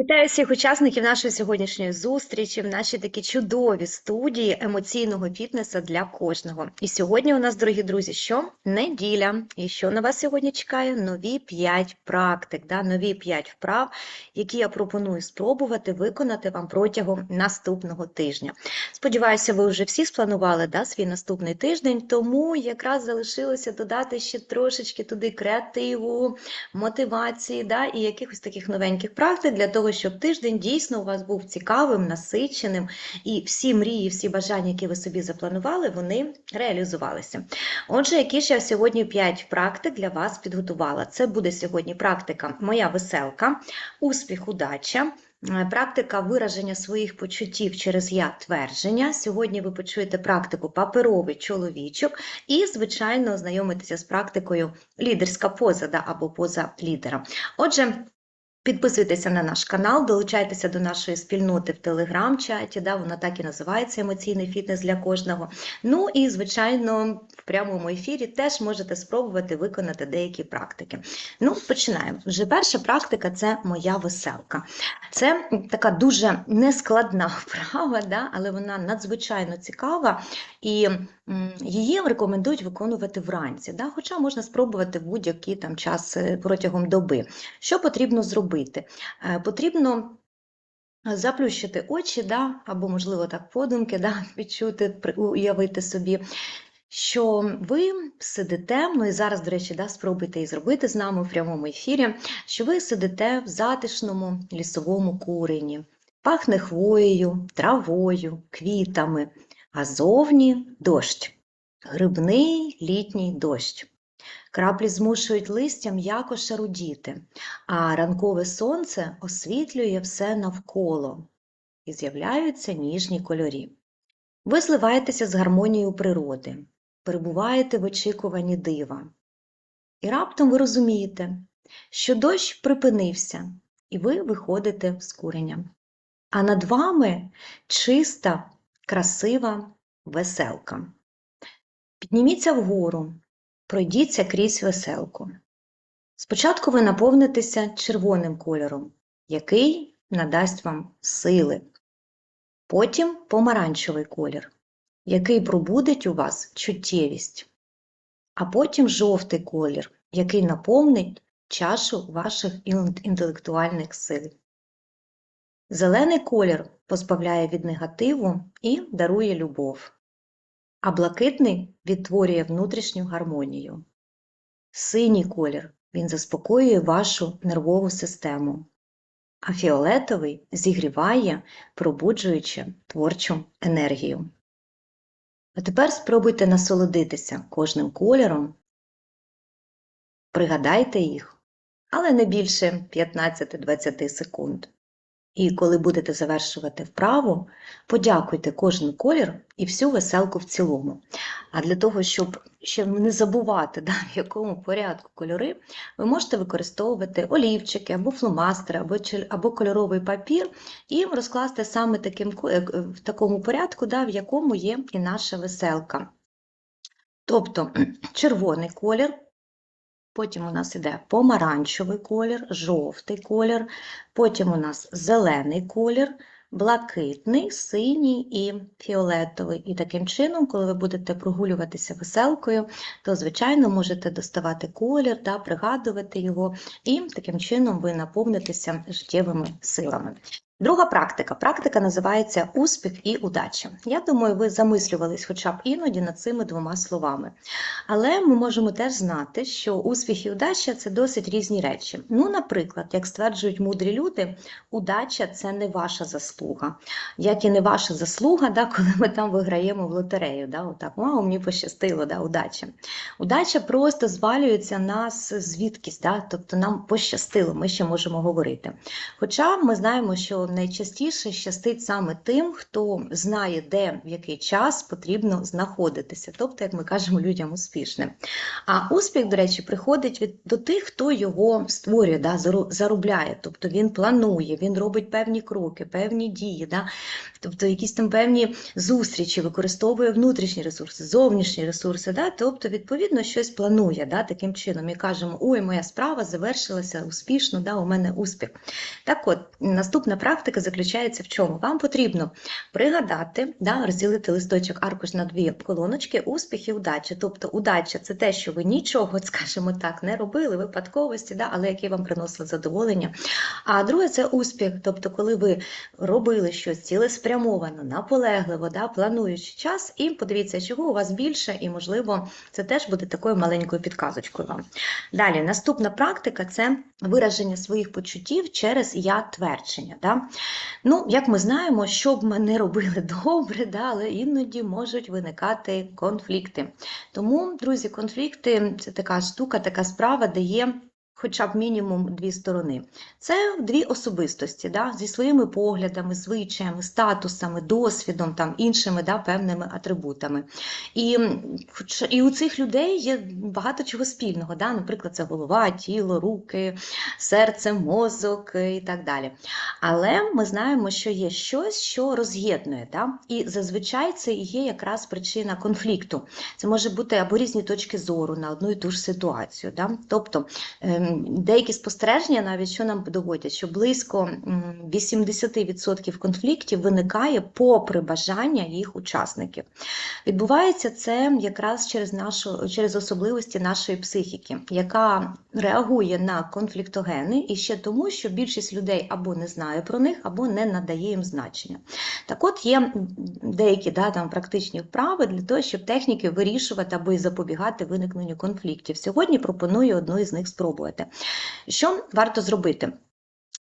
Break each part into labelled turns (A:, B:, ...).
A: Вітаю всіх учасників нашої сьогоднішньої зустрічі в нашій такій чудовій студії емоційного фітнесу для кожного. І сьогодні у нас, дорогі друзі, що неділя. І що на вас сьогодні чекає? Нові 5 практик, да? нові 5 вправ, які я пропоную спробувати виконати вам протягом наступного тижня. Сподіваюся, ви вже всі спланували да, свій наступний тиждень, тому якраз залишилося додати ще трошечки туди креативу, мотивації да, і якихось таких новеньких практик для того, щоб тиждень дійсно у вас був цікавим, насиченим, і всі мрії, всі бажання, які ви собі запланували, вони реалізувалися. Отже, які ж я сьогодні 5 практик для вас підготувала. Це буде сьогодні практика Моя веселка, успіх, удача. Е, Практика вираження своїх почуттів через я твердження. Сьогодні ви почуєте практику паперовий чоловічок і, звичайно, ознайомитеся з практикою лідерська поза да, або поза лідера. Отже, Підписуйтеся на наш канал, долучайтеся до нашої спільноти в телеграм-чаті, да, вона так і називається емоційний фітнес для кожного. Ну і, звичайно, в прямому ефірі теж можете спробувати виконати деякі практики. Ну, починаємо. Вже перша практика це моя веселка. Це така дуже нескладна вправа, да, але вона надзвичайно цікава і її рекомендують виконувати вранці. Да, хоча можна спробувати будь-який там час е, протягом доби. Що потрібно зробити? Е, Потрібно заплющити очі, да, або, можливо, так подумки, да, відчути, уявити собі, що ви сидите, ну і зараз, до речі, да, спробуйте і зробити з нами в прямому ефірі, що ви сидите в затишному лісовому курені, пахне хвоєю, травою, квітами, а зовні дощ, грибний літній дощ. Краплі змушують листя м'яко шарудіти, а ранкове сонце освітлює все навколо і з'являються ніжні кольорі. Ви зливаєтеся з гармонією природи, перебуваєте в очікуванні дива. І раптом ви розумієте, що дощ припинився, і ви виходите з курення. А над вами чиста, красива веселка. Підніміться вгору, пройдіться крізь веселку. Спочатку ви наповнитеся червоним кольором, який надасть вам сили. Потім помаранчевий колір, який пробудить у вас чуттєвість. А потім жовтий колір, який наповнить чашу ваших інтелектуальних сил. Зелений колір позбавляє від негативу і дарує любов, а блакитний відтворює внутрішню гармонію. Синій колір він заспокоює вашу нервову систему, а фіолетовий зігріває, пробуджуючи творчу енергію. А тепер спробуйте насолодитися кожним кольором, пригадайте їх, але не більше 15-20 секунд. І коли будете завершувати вправу, подякуйте кожен колір і всю веселку в цілому. А для того, щоб ще не забувати, да, в якому порядку кольори, ви можете використовувати олівчики або фломастери, або, або кольоровий папір, і розкласти саме таким, е, в такому порядку, да, в якому є і наша веселка. Тобто червоний колір, потім у нас іде помаранчевий колір, жовтий колір, потім у нас зелений колір, блакитний, синій і фіолетовий. І таким чином, коли ви будете прогулюватися веселкою, то, звичайно, можете доставати колір, да, пригадувати його, і таким чином ви наповнитеся життєвими силами. Друга практика. Практика називається успіх і удача. Я думаю, ви замислювались хоча б іноді над цими двома словами. Але ми можемо теж знати, що успіх і удача це досить різні речі. Ну, наприклад, як стверджують мудрі люди, удача це не ваша заслуга. Як і не ваша заслуга, да, коли ми там виграємо в лотерею. Да, отак, вау, мені пощастило, да, удача. Удача просто звалюється нас звідкись, да, тобто нам пощастило, ми ще можемо говорити. Хоча ми знаємо, що найчастіше щастить саме тим, хто знає, де в який час потрібно знаходитися, тобто, як ми кажемо, людям успішним. А успіх, до речі, приходить від до тих, хто його створює, да, заробляє. Тобто він планує, він робить певні кроки, певні дії, да, тобто якісь там певні зустрічі, використовує внутрішні ресурси, зовнішні ресурси, да, тобто, відповідно, щось планує да, таким чином. І кажемо, ой, моя справа завершилася успішно, да, у мене успіх. Так от, наступна практика заключається в чому? Вам потрібно пригадати, да, розділити листочок аркуш на дві колоночки, успіх і удача. Тобто удача це те, що ви нічого, скажімо так, не робили, випадковості, да, але які вам приносили задоволення. А друге це успіх, тобто, коли ви робили щось цілеспрямовано, наполегливо, да, плануючи час, і подивіться, чого у вас більше, і, можливо, це теж буде такою маленькою підказочкою вам. Далі, наступна практика це вираження своїх почуттів через я-твердження. Да? Ну, як ми знаємо, що б ми не робили добре, да, але іноді можуть виникати конфлікти. Тому, друзі, конфлікти це така штука, така справа, де є хоча б мінімум дві сторони. Це дві особистості да, зі своїми поглядами, звичаями, статусами, досвідом, там, іншими да, певними атрибутами. І, і у цих людей є багато чого спільного. Да? Наприклад, це голова, тіло, руки, серце, мозок і так далі. Але ми знаємо, що є щось, що роз'єднує. Да? І зазвичай це є якраз причина конфлікту. Це може бути або різні точки зору на одну і ту ж ситуацію. Да? Тобто ем, деякі спостереження навіть що нам доводять, що близько 80% конфліктів виникає попри бажання їх учасників. Відбувається це якраз через нашу через особливості нашої психіки, яка реагує на конфліктогени і ще тому, що більшість людей або не знає про них, або не надає їм значення. Так от є деякі да, там, практичні вправи для того, щоб техніки вирішувати або і запобігати виникненню конфліктів. Сьогодні пропоную одну із них спробувати. Що варто зробити?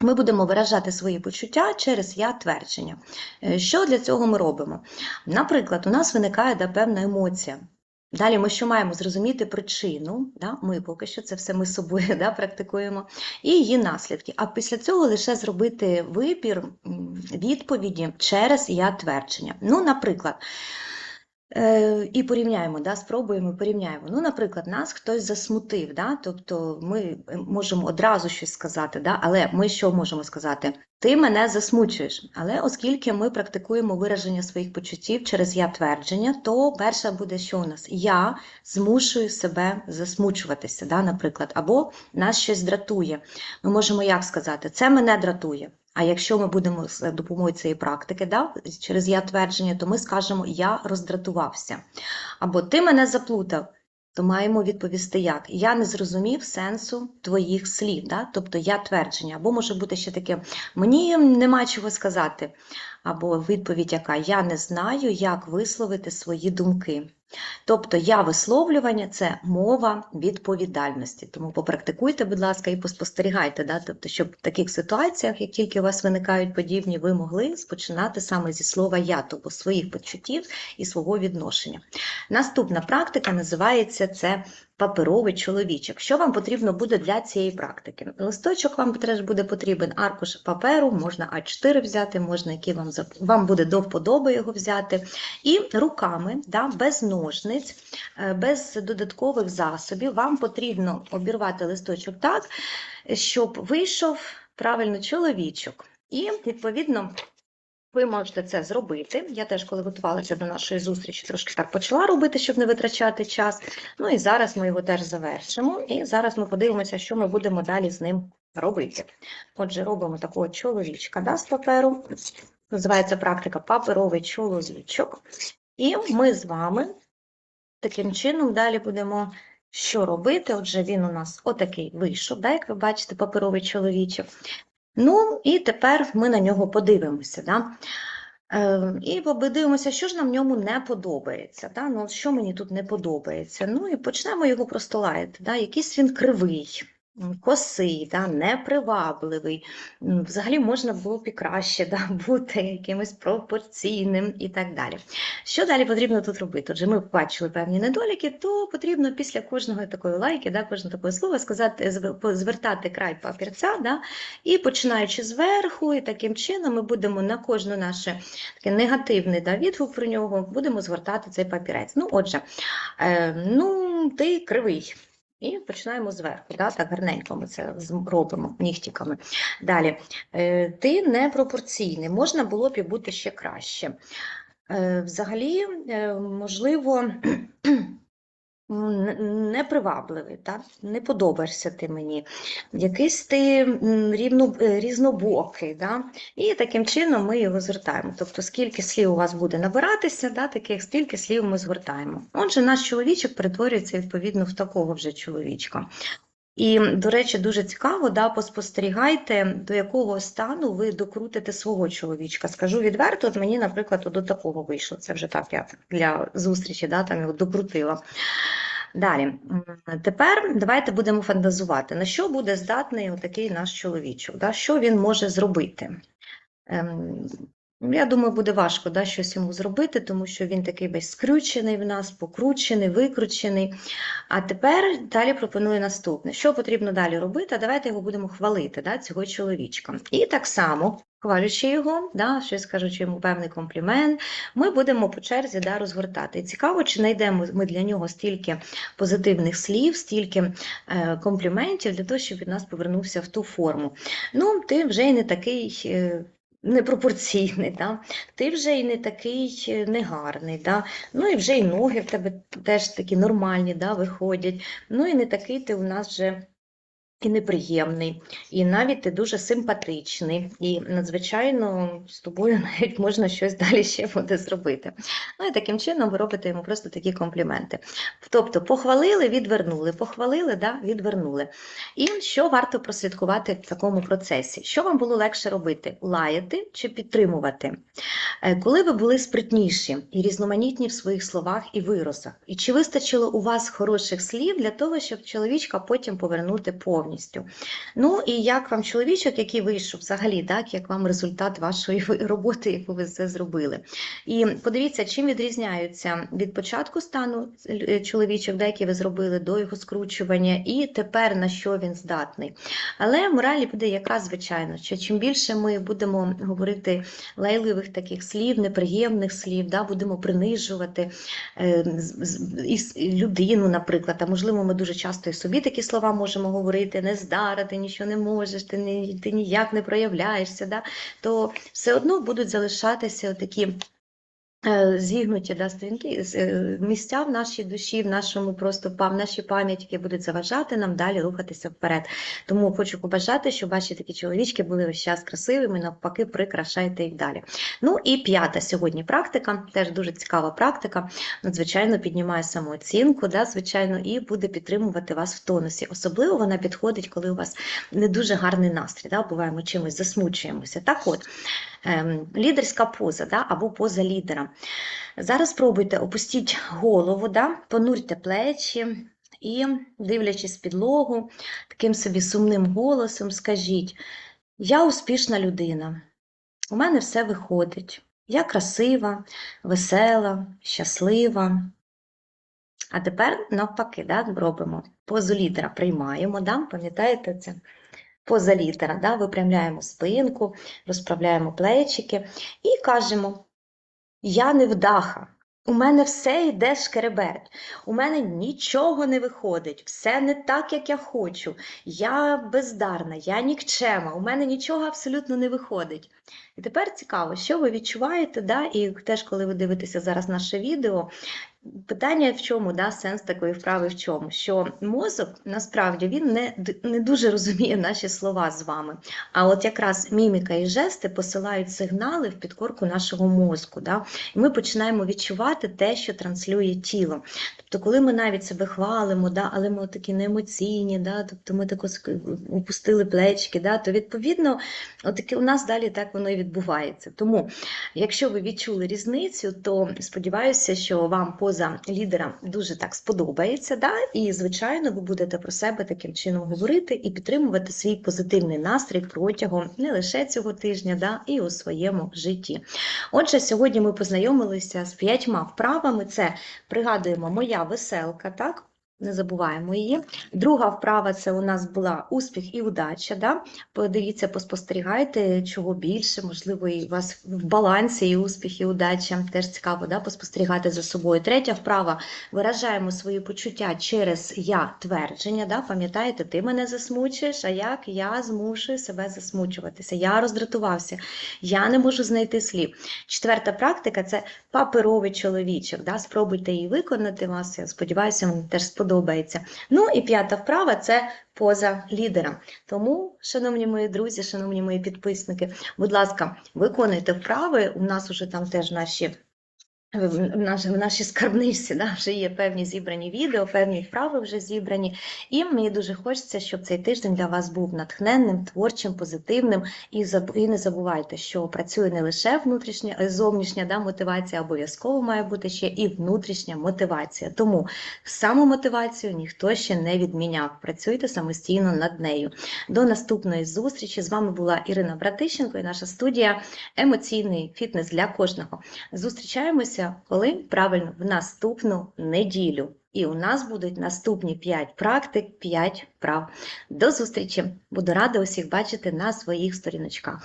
A: Ми будемо виражати свої почуття через я-твердження. Е, Що для цього ми робимо? Наприклад, у нас виникає да, певна емоція. Далі ми що маємо зрозуміти причину, да? ми поки що це все ми з собою да, практикуємо, і її наслідки. А після цього лише зробити вибір відповіді через я-твердження. Ну, наприклад, І порівняємо, да, спробуємо порівняємо. Ну, наприклад, нас хтось засмутив, да, тобто ми можемо одразу щось сказати, да, але ми що можемо сказати? Ти мене засмучуєш. Але оскільки ми практикуємо вираження своїх почуттів через я-твердження, то перше буде, що у нас? Я змушую себе засмучуватися, да, наприклад, або нас щось дратує. Ми можемо як сказати? Це мене дратує. А якщо ми будемо з допомогою цієї практики, да, через я твердження, то ми скажемо Я роздратувався. Або ти мене заплутав, то маємо відповісти як? Я не зрозумів сенсу твоїх слів. Да? Тобто я твердження. Або може бути ще таке Мені нема чого сказати. Або відповідь, яка Я не знаю, як висловити свої думки. Тобто я висловлювання це мова відповідальності. Тому попрактикуйте, будь ласка, і поспостерігайте, да? тобто, щоб в таких ситуаціях, як тільки у вас виникають подібні, ви могли спочинати саме зі слова я, тобто своїх почуттів і свого відношення. Наступна практика називається це паперовий чоловічок. Що вам потрібно буде для цієї практики? Листочок вам теж буде потрібен, аркуш паперу, можна А4 взяти, можна який вам, вам буде до вподоби його взяти. І руками, да, без ножниць, е, без додаткових засобів, вам потрібно обірвати листочок так, щоб вийшов правильно чоловічок. І, відповідно, ви можете це зробити. Я теж, коли готувалася до нашої зустрічі, трошки так почала робити, щоб не витрачати час. Ну і зараз ми його теж завершимо. І зараз ми подивимося, що ми будемо далі з ним робити. Отже, робимо такого чоловічка да, з паперу. Називається практика паперовий чоловічок. І ми з вами таким чином далі будемо що робити. Отже, він у нас отакий вийшов, да, як ви бачите, паперовий чоловічок. Ну, і тепер ми на нього подивимося. Да? Е, і подивимося, що ж нам в ньому не подобається. Да? Ну, що мені тут не подобається. Ну і почнемо його просто лаяти. Да? Якийсь він кривий, косий, да, непривабливий. Взагалі можна було б і краще да, бути якимось пропорційним і так далі. Що далі потрібно тут робити? Отже, ми бачили певні недоліки, то потрібно після кожного такої лайки, да, кожного такого слова сказати, звертати край папірця, да, і починаючи зверху, і таким чином ми будемо на кожну наше таке негативний да, відгук про нього, будемо звертати цей папірець. Ну, отже, е, ну, ти кривий. І починаємо зверху, да, так гарненько ми це зробимо робимо нігтиками. Далі, е, ти непропорційний, можна було б і бути ще краще. Е, Взагалі, е, можливо, непривабливий, так? не подобаєшся ти мені, якийсь ти рівно, е, різнобокий. Да? І таким чином ми його звертаємо. Тобто, скільки слів у вас буде набиратися, да, таких, стільки слів ми звертаємо. Отже, наш чоловічок перетворюється відповідно в такого вже чоловічка. І, до речі, дуже цікаво, да, поспостерігайте, до якого стану ви докрутите свого чоловічка. Скажу відверто, от мені, наприклад, до такого вийшло. Це вже так я для зустрічі, да, там його докрутила. Далі, тепер давайте будемо фантазувати, на що буде здатний отакий наш чоловічок, да, що він може зробити. Ем, я думаю, буде важко да, щось йому зробити, тому що він такий весь скрючений в нас, покручений, викручений. А тепер далі пропоную наступне. Що потрібно далі робити? Давайте його будемо хвалити, да, цього чоловічка. І так само, хвалючи його, да, щось кажучи йому певний комплімент, ми будемо по черзі да, розгортати. І цікаво, чи знайдемо ми для нього стільки позитивних слів, стільки е, компліментів для того, щоб він нас повернувся в ту форму. Ну, ти вже й не такий. е, Непропорційний, да? ти вже й не такий е, негарний, да? ну і вже й ноги в тебе теж такі нормальні да, виходять. Ну і не такий ти у нас вже і неприємний, і навіть ти дуже симпатичний, і надзвичайно з тобою навіть можна щось далі ще буде зробити. Ну і таким чином ви робите йому просто такі компліменти. Тобто похвалили, відвернули, похвалили, да, відвернули. І що варто прослідкувати в такому процесі? Що вам було легше робити? Лаяти чи підтримувати? Е, Коли ви були спритніші і різноманітні в своїх словах і виразах, і чи вистачило у вас хороших слів для того, щоб чоловічка потім повернути повністю? Ну і як вам чоловічок, який вийшов взагалі, так, як вам результат вашої роботи, яку ви це зробили? І подивіться, чим відрізняються від початку стану е, чоловічок, да, який ви зробили до його скручування, і тепер на що він здатний. Але моралі буде якраз звичайно, що чим більше ми будемо говорити лайливих таких слів, неприємних слів, да, будемо принижувати е, людину, наприклад. А можливо, ми дуже часто і собі такі слова можемо говорити: нездара, ти нічого не можеш, ти, ні, ти ніяк не проявляєшся. Да? То все одно будуть залишатися такі. Е, Зігнуті да, сторінки, е, місця в нашій душі, в нашому просто в нашій пам'яті, які будуть заважати нам далі рухатися вперед. Тому хочу побажати, щоб ваші такі чоловічки були весь час красивими, навпаки, прикрашайте їх далі. Ну і п'ята сьогодні практика, теж дуже цікава практика, надзвичайно піднімає самооцінку, да, звичайно, і буде підтримувати вас в тонусі. Особливо вона підходить, коли у вас не дуже гарний настрій, да, буває, ми чимось засмучуємося. Так от, ем, лідерська поза да, або поза лідера. Зараз спробуйте опустіть голову, да, понурте плечі і, дивлячись підлогу, таким собі сумним голосом скажіть: Я успішна людина. У мене все виходить. Я красива, весела, щаслива. А тепер навпаки, да, робимо. Позу лідера приймаємо, да, пам'ятаєте це? Поза лідера, да, випрямляємо спинку, розправляємо плечики і кажемо: Я невдаха. У мене все йде шкереберть. У мене нічого не виходить, все не так, як я хочу. Я бездарна, я нікчема, у мене нічого абсолютно не виходить. І тепер цікаво, що ви відчуваєте, да? і теж, коли ви дивитеся зараз наше відео, питання в чому, да? сенс такої вправи в чому? Що мозок насправді він не, не дуже розуміє наші слова з вами. А от якраз міміка і жести посилають сигнали в підкорку нашого мозку. Да? І ми починаємо відчувати те, що транслює тіло. Тобто, коли ми навіть себе хвалимо, да, але ми такі неемоційні, да, тобто ми тако опустили плечки, да, то відповідно отаке у нас далі так воно і відбувається. Тому, якщо ви відчули різницю, то сподіваюся, що вам поза поза лідера дуже так сподобається, да? і, звичайно, ви будете про себе таким чином говорити і підтримувати свій позитивний настрій протягом не лише цього тижня, да? і у своєму житті. Отже, сьогодні ми познайомилися з п'ятьма вправами. Це пригадуємо моя веселка, так? Не забуваємо її. Друга вправа це у нас була успіх і удача. Да? Подивіться, поспостерігайте, чого більше, можливо, і у вас в балансі і успіх, і удача. Теж цікаво да? поспостерігати за собою. Третя вправа виражаємо свої почуття через я твердження. Да? Пам'ятаєте, ти мене засмучуєш, а як я змушую себе засмучуватися. Я роздратувався, я не можу знайти слів. Четверта практика це паперовий чоловічок. Да? Спробуйте її виконати вас. Я сподіваюся, вам теж сподобається. Ну і п'ята вправа це поза лідера. Тому, шановні мої друзі, шановні мої підписники, будь ласка, виконуйте вправи. У нас уже там теж наші. В нашій, в нашій скарбничці да, вже є певні зібрані відео, певні вправи вже зібрані. І мені дуже хочеться, щоб цей тиждень для вас був натхненним, творчим, позитивним. І, заб- і не забувайте, що працює не лише внутрішня, е, зовнішня да, мотивація, обов'язково має бути ще і внутрішня мотивація. Тому самомотивацію ніхто ще не відміняв. Працюйте самостійно над нею. До наступної зустрічі. З вами була Ірина Братищенко і наша студія Емоційний фітнес для кожного. Зустрічаємося, коли правильно в наступну неділю. І у нас будуть наступні 5 практик, 5 вправ. До зустрічі! Буду рада усіх бачити на своїх сторіночках.